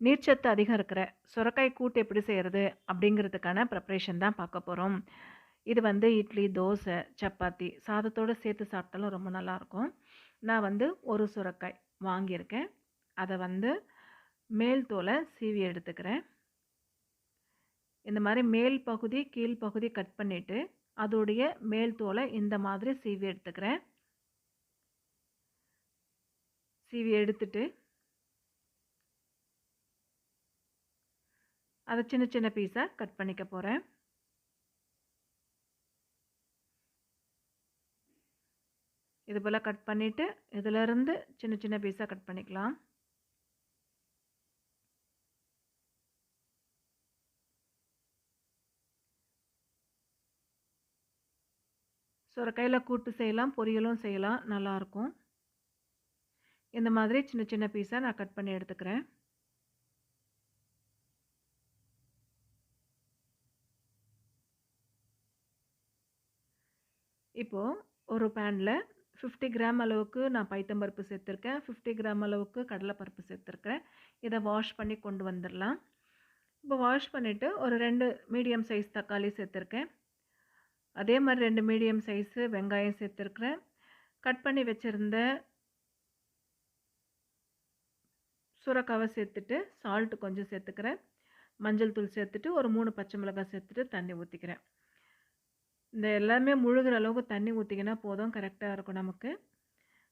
நீர்ச்சத்து அதிகம் இருக்கிற சுரக்காய் கூட்டு எப்படி செய்கிறது அப்படிங்கிறதுக்கான ப்ரிப்ரேஷன் தான் பார்க்க போகிறோம் இது வந்து இட்லி தோசை சப்பாத்தி சாதத்தோடு சேர்த்து சாப்பிட்டாலும் ரொம்ப நல்லாயிருக்கும். நான் வந்து ஒரு சுரக்காய் வாங்கியிருக்கேன். அதை வந்து மேல் தோலை சீவி எடுத்துக்கிறேன். இந்த மாதிரி மேல் பகுதி கீழ் பகுதி கட் பண்ணிவிட்டு அதோடைய மேல் தோலை இந்த மாதிரி சீவி எடுத்துக்கிறேன். சீவி எடுத்துட்டு அதை சின்ன சின்ன பீஸாக கட் பண்ணிக்க போகிறேன் இது போல் கட் பண்ணிவிட்டு இதிலருந்து சின்ன சின்ன பீஸாக கட் பண்ணிக்கலாம். சுரக்காயில் கூட்டு செய்யலாம் பொரியலும் செய்யலாம் நல்லாயிருக்கும் இந்த மாதிரி சின்ன சின்ன பீஸாக நான் கட் பண்ணி எடுத்துக்கிறேன். இப்போது ஒரு பேனில் ஃபிஃப்டி கிராம் அளவுக்கு நான் பைத்தம்பருப்பு சேர்த்துருக்கேன். ஃபிஃப்டி கிராம் அளவுக்கு கடலைப்பருப்பு சேர்த்துருக்கேன். இதை வாஷ் பண்ணி கொண்டு வந்துடலாம். இப்போ வாஷ் பண்ணிவிட்டு ஒரு ரெண்டு மீடியம் சைஸ் தக்காளி சேர்த்துருக்கேன். அதே மாதிரி ரெண்டு மீடியம் சைஸு வெங்காயம் சேர்த்துருக்குறேன். கட் பண்ணி வச்சுருந்த சுரக்காவை சேர்த்துட்டு சால்ட்டு கொஞ்சம் சேர்த்துக்கிறேன். மஞ்சள் தூள் சேர்த்துட்டு ஒரு மூணு பச்சை மிளகாய் சேர்த்துட்டு தண்ணி ஊற்றிக்கிறேன் இந்த எல்லாமே முழுகிற அளவுக்கு தண்ணி ஊற்றிக்கினா போதும் கரெக்டாக இருக்கும் நமக்கு.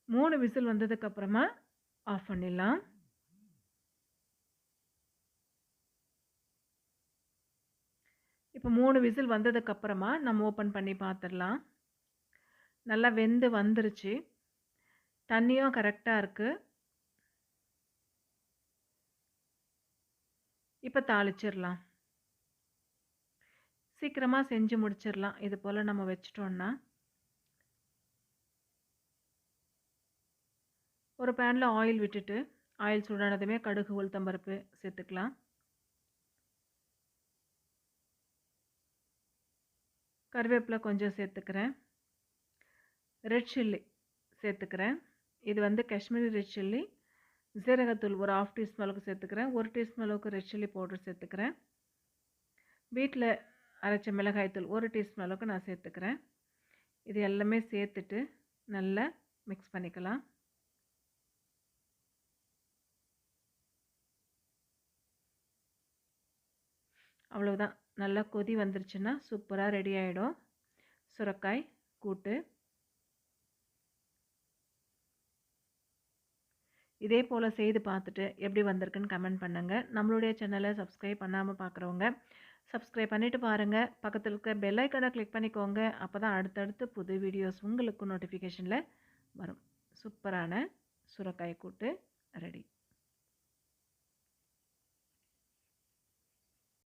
மூணு விசில் வந்ததுக்கப்புறமா ஆஃப் பண்ணிடலாம். இப்போ மூணு விசில் வந்ததுக்கப்புறமா நம்ம ஓப்பன் பண்ணி பார்த்துடலாம். நல்லா வெந்து வந்துருச்சு. தண்ணியும் கரெக்டாக இருக்குது இப்போ தாளிச்சிடலாம். சீக்கிரமாக செஞ்சு முடிச்சிடலாம் இது போல் நம்ம வச்சிட்டோன்னா ஒரு பேனில் ஆயில் விட்டுட்டு ஆயில் சூடானதுமே கடுகு உளுத்தம்பருப்பு சேர்த்துக்கலாம். கருவேப்பிலை கொஞ்சம் சேர்த்துக்கிறேன். ரெட் சில்லி சேர்த்துக்கிறேன். இது வந்து காஷ்மீரி ரெட் சில்லி ஜீரகத்தூள் ஒரு ஆஃப் டீஸ்பூன் அளவுக்கு சேர்த்துக்கிறேன். ஒரு டீஸ்பூன் அளவுக்கு ரெட் சில்லி பவுடர் சேர்த்துக்கிறேன். வீட்டில் அரைச்ச மிளகாய்த்தூள் ஒரு டீஸ்பூன் அளவுக்கு நான் சேர்த்துக்கிறேன். இது எல்லாமே சேர்த்துட்டு நல்லா மிக்ஸ் பண்ணிக்கலாம். அவ்வளோதான் நல்லா கொதி வந்துருச்சுன்னா சூப்பராக ரெடி ஆகிடும் சுரக்காய் கூட்டு. இதே போல் செய்து பார்த்துட்டு எப்படி வந்திருக்குன்னு கமெண்ட் பண்ணுங்கள் நம்மளுடைய சேனலை சப்ஸ்கிரைப் பண்ணாமல் பார்க்குறவங்க சப்ஸ்கிரைப் பண்ணிவிட்டு பாருங்கள் பக்கத்தில் இருக்க பெல் ஐக்கனை கிளிக் பண்ணிக்கோங்க. அப்போ தான் அடுத்தடுத்து புது வீடியோஸ் உங்களுக்கு நோட்டிஃபிகேஷனில் வரும். சூப்பரான சுரக்காய் கூட்டு ரெடி